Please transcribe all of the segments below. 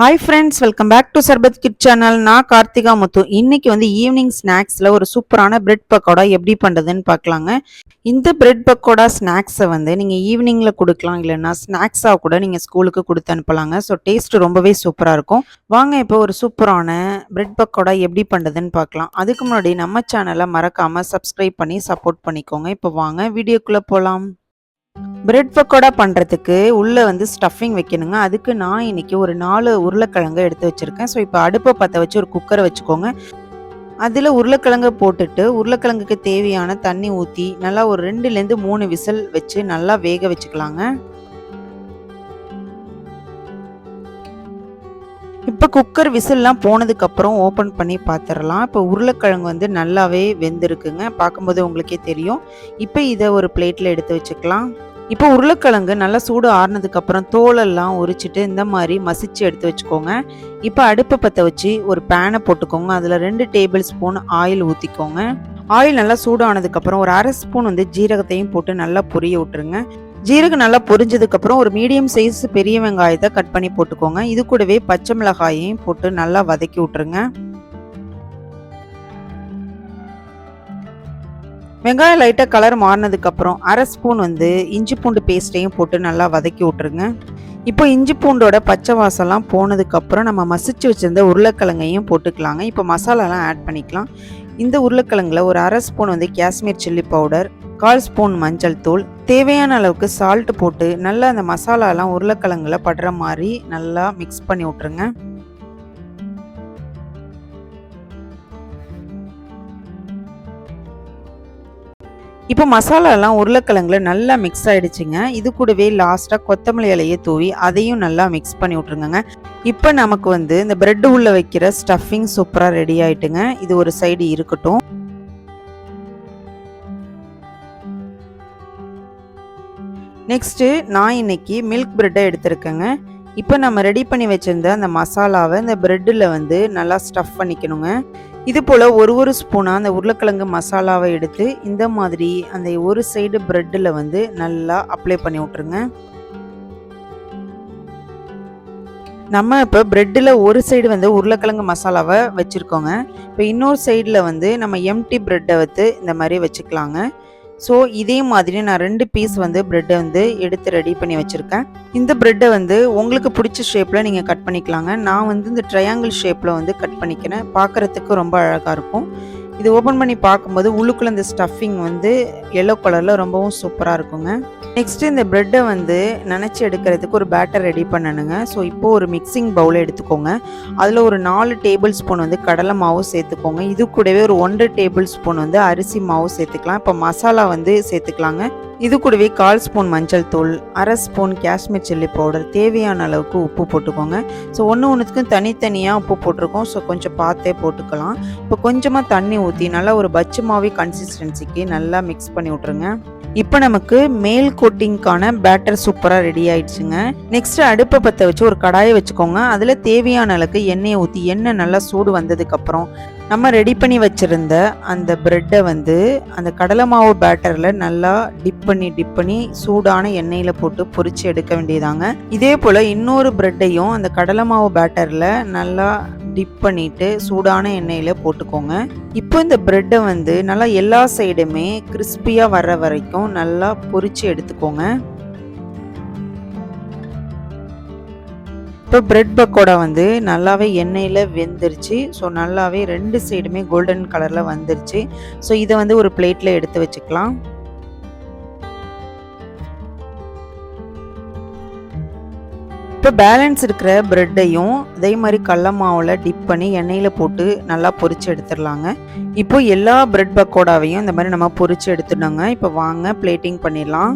Hi friends welcome back to Sarbath kid channel நான் கார்த்திகா முத்து. இன்னைக்கு வந்து ஈவினிங் ஸ்நாக்ஸில் ஒரு சூப்பரான பிரெட் பக்கோடா எப்படி பண்ணுறதுன்னு பார்க்கலாங்க. இந்த பிரெட் பக்கோடா ஸ்நாக்ஸை வந்து நீங்கள் ஈவினிங்கில் கொடுக்கலாம் இல்லைன்னா ஸ்நாக்ஸாக கூட நீங்கள் ஸ்கூலுக்கு கொடுத்து அனுப்பலாங்க. ஸோ டேஸ்ட் ரொம்பவே சூப்பராக இருக்கும். வாங்க இப்போ ஒரு சூப்பரான பிரெட் பக்கோடா எப்படி பண்ணுறதுன்னு பார்க்கலாம். அதுக்கு முன்னாடி நம்ம சேனலை மறக்காமல் சப்ஸ்கிரைப் பண்ணி சப்போர்ட் பண்ணிக்கோங்க. இப்போ வாங்க வீடியோக்குள்ளே போகலாம் பிரெட் பக்கோடா பண்ணுறதுக்கு உள்ளே வந்து ஸ்டஃபிங் வைக்கணுங்க. அதுக்கு நான் இன்னைக்கு ஒரு நாலு உருளைக்கிழங்கு எடுத்து வச்சுருக்கேன். ஸோ இப்போ அடுப்பை பற்ற வச்சு ஒரு குக்கரை வச்சுக்கோங்க. அதில் உருளைக்கிழங்கை போட்டுட்டு உருளைக்கிழங்குக்கு தேவையான தண்ணி ஊற்றி நல்லா ஒரு ரெண்டுலேருந்து மூணு விசில் வச்சு நல்லா வேக வச்சுக்கலாங்க. இப்போ குக்கர் விசில்லாம் போனதுக்கப்புறம் ஓப்பன் பண்ணி பார்த்துடலாம் இப்போ உருளைக்கிழங்கு வந்து நல்லாவே வெந்திருக்குங்க. பார்க்கும்போது உங்களுக்கே தெரியும். இப்போ இதை ஒரு பிளேட்டில் எடுத்து வச்சுக்கலாம். இப்போ உருளைக்கிழங்கு நல்லா சூடு ஆறுனதுக்கப்புறம் தோலெல்லாம் உரிச்சிட்டு இந்த மாதிரி மசிச்சு எடுத்து வச்சுக்கோங்க. இப்போ அடுப்பை பற்ற வச்சு ஒரு பேனை போட்டுக்கோங்க. அதில் ரெண்டு டேபிள் ஸ்பூன் ஆயில் ஊற்றிக்கோங்க ஆயில் நல்லா சூடானதுக்கப்புறம் ஒரு அரை ஸ்பூன் வந்து ஜீரகத்தையும் போட்டு நல்லா பொரிய விட்டுருங்க. ஜீரகம் நல்லா பொரிஞ்சதுக்கப்புறம் ஒரு மீடியம் சைஸ் பெரிய வெங்காயத்தை கட் பண்ணி போட்டுக்கோங்க. இது கூடவே பச்சை மிளகாயையும் போட்டு நல்லா வதக்கி விட்டுருங்க. வெங்காயம் லைட்டாக கலர் மாறினதுக்கப்புறம் அரை ஸ்பூன் வந்து இஞ்சி பூண்டு பேஸ்ட்டையும் போட்டு நல்லா வதக்கி விட்ருங்க இப்போ இஞ்சி பூண்டோட பச்சை வாசம்லாம் போனதுக்கப்புறம் நம்ம மசிச்சு வச்சுருந்த உருளைக்கிழங்கையும் போட்டுக்கலாங்க. இப்போ மசாலாலாம் ஆட் பண்ணிக்கலாம். இந்த உருளைக்கிழங்குல ஒரு அரை ஸ்பூன் வந்து காஷ்மீர் சில்லி பவுடர் கால் ஸ்பூன் மஞ்சள் தூள் தேவையான அளவுக்கு சால்ட் போட்டு நல்லா அந்த மசாலாலாம் உருளைக்கிழங்குல படுற மாதிரி நல்லா மிக்ஸ் பண்ணி விட்ருங்க இப்போ மசாலாலாம் உருளைக்கிழங்குல நல்லா மிக்ஸ் ஆகிடுச்சிங்க இது கூடவே லாஸ்ட்டாக கொத்தமல்லி இலையை தூவி அதையும் நல்லா மிக்ஸ் பண்ணி விட்ருங்க இப்போ நமக்கு வந்து இந்த ப்ரெட்டு உள்ளே வைக்கிற ஸ்டஃபிங் சூப்பராக ரெடி ஆகிட்டுங்க இது ஒரு சைடு இருக்கட்டும். நெக்ஸ்ட்டு நான் இன்னைக்கு மில்க் பிரெட்டை எடுத்திருக்கேங்க. இப்போ நம்ம ரெடி பண்ணி வச்சுருந்த அந்த மசாலாவை இந்த ப்ரெட்டில் வந்து நல்லா ஸ்டஃப் பண்ணிக்கணுங்க. இது போல் ஒரு ஒரு ஸ்பூனாக அந்த உருளைக்கிழங்கு மசாலாவை எடுத்து இந்த மாதிரி அந்த ஒரு சைடு ப்ரெட்டில் வந்து நல்லா அப்ளை பண்ணி விட்ருங்க நம்ம இப்போ ப்ரெட்டில் ஒரு சைடு வந்து உருளைக்கிழங்கு மசாலாவை வச்சுருக்கோங்க. இப்போ இன்னொரு சைடில் வந்து நம்ம எம்டி ப்ரெட்டை வந்து இந்த மாதிரி வச்சுக்கலாங்க. ஸோ இதே மாதிரி நான் ரெண்டு பீஸ் வந்து ப்ரெட்டை வந்து எடுத்து ரெடி பண்ணி வச்சுருக்கேன். இந்த ப்ரெட்டை வந்து உங்களுக்கு பிடிச்ச ஷேப்பில் நீங்கள் கட் பண்ணிக்கலாங்க. நான் வந்து இந்த ட்ரையாங்கிள் ஷேப்பில் வந்து கட் பண்ணிக்கிறேன். பார்க்குறதுக்கு ரொம்ப அழகாக இருக்கும். இது ஓப்பன் பண்ணி பார்க்கும்போது உள்ளுக்குள்ள இந்த ஸ்டஃபிங் வந்து எல்லோ கலரில் ரொம்பவும் சூப்பராக இருக்குங்க. நெக்ஸ்ட்டு இந்த ப்ரெட்டை வந்து நினச்சி எடுக்கிறதுக்கு ஒரு பேட்டர் ரெடி பண்ணணுங்க. ஸோ இப்போது ஒரு மிக்சிங் பவுல் எடுத்துக்கோங்க. அதில் ஒரு நாலு டேபிள் ஸ்பூன் வந்து கடலை மாவு சேர்த்துக்கோங்க. இது கூடவே ஒரு ஒன்றரை டேபிள் ஸ்பூன் வந்து அரிசி மாவு சேர்த்துக்கலாம். இப்போ மசாலா வந்து சேர்த்துக்கலாங்க. இது கூடவே கால் ஸ்பூன் மஞ்சள் தூள் அரை ஸ்பூன் காஷ்மீர் சில்லி பவுடர் தேவையான அளவுக்கு உப்பு போட்டுக்கோங்க. ஸோ ஒன்று ஒன்றுத்துக்கும் தனித்தனியாக உப்பு போட்டிருக்கோம். ஸோ கொஞ்சம் பார்த்தே போட்டுக்கலாம். இப்போ கொஞ்சமாக தண்ணி ஊற்றி நல்லா ஒரு பச்சு மாவி கன்சிஸ்டன்சிக்கு நல்லா மிக்ஸ் பண்ணி விட்ருங்க இப்போ நமக்கு மேல் கோட்டிங்க்கான பேட்டர் சூப்பராக ரெடி ஆயிடுச்சுங்க. நெக்ஸ்ட் அடுப்பை பற்ற வச்சு ஒரு கடாயை வச்சுக்கோங்க. அதில் தேவையான அளவுக்கு எண்ணெயை ஊற்றி எண்ணெய் நல்லா சூடு வந்ததுக்கப்புறம் நம்ம ரெடி பண்ணி வச்சுருந்த அந்த ப்ரெட்டை வந்து அந்த கடலை மாவு பேட்டரில் நல்லா டிப் பண்ணி டிப் பண்ணி சூடான எண்ணெயில் போட்டு பொறிச்சு எடுக்க வேண்டியதாங்க. இதே போல் இன்னொரு ப்ரெட்டையும் அந்த கடலை மாவு பேட்டரில் நல்லா டிப் பண்ணிட்டு சூடான எண்ணெயில் போட்டுக்கோங்க. இப்போ இந்த ப்ரெட்டை வந்து நல்லா எல்லா சைடுமே கிறிஸ்பியாக வர்ற வரைக்கும் நல்லா பொறிச்சு எடுத்துக்கோங்க. இப்போ பிரெட் பக்கோடா வந்து நல்லாவே எண்ணெயில் வெந்துருச்சு. ஸோ நல்லாவே ரெண்டு சைடுமே கோல்டன் கலரில் வந்துருச்சு. ஸோ இதை வந்து ஒரு பிளேட்டில் எடுத்து வச்சுக்கலாம். இப்போ பேலன்ஸ் இருக்கிற ப்ரெட்டையும் அதே மாதிரி கடல மாவில் டிப் பண்ணி எண்ணெயில் போட்டு நல்லா பொரிச்சு எடுத்துடலாங்க. இப்போ எல்லா பிரெட் பக்கோடாவையும் இந்த மாதிரி நம்ம பொரிச்சு எடுத்துடோங்க இப்போ வாங்க பிளேட்டிங் பண்ணிடலாம்.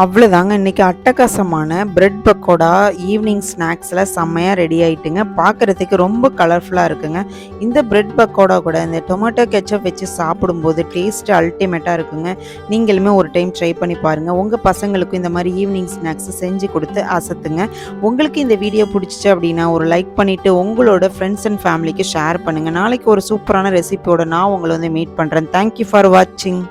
அவ்வளோதாங்க இன்றைக்கி அட்டகாசமான பிரெட் பக்கோடா ஈவினிங் ஸ்நாக்ஸில் செம்மையாக ரெடி ஆகிட்டுங்க பார்க்குறதுக்கு ரொம்ப கலர்ஃபுல்லாக இருக்குங்க. இந்த பிரெட் பக்கோடா கூட இந்த டொமேட்டோ கெச்சப் வச்சு சாப்பிடும்போது டேஸ்ட்டு அல்டிமேட்டாக இருக்குங்க. நீங்களுமே ஒரு டைம் ட்ரை பண்ணி பாருங்கள் உங்கள் பசங்களுக்கும் இந்த மாதிரி ஈவினிங் ஸ்நாக்ஸ் செஞ்சு கொடுத்து அசத்துங்க. உங்களுக்கு இந்த வீடியோ பிடிச்சிச்சு அப்படின்னா ஒரு லைக் பண்ணிவிட்டு உங்களோட ஃப்ரெண்ட்ஸ் அண்ட் ஃபேமிலிக்கு ஷேர் பண்ணுங்கள் நாளைக்கு ஒரு சூப்பரான ரெசிபியோட நான் உங்களை வந்து மீட் பண்ணுறேன் தேங்க்யூ ஃபார் வாட்சிங்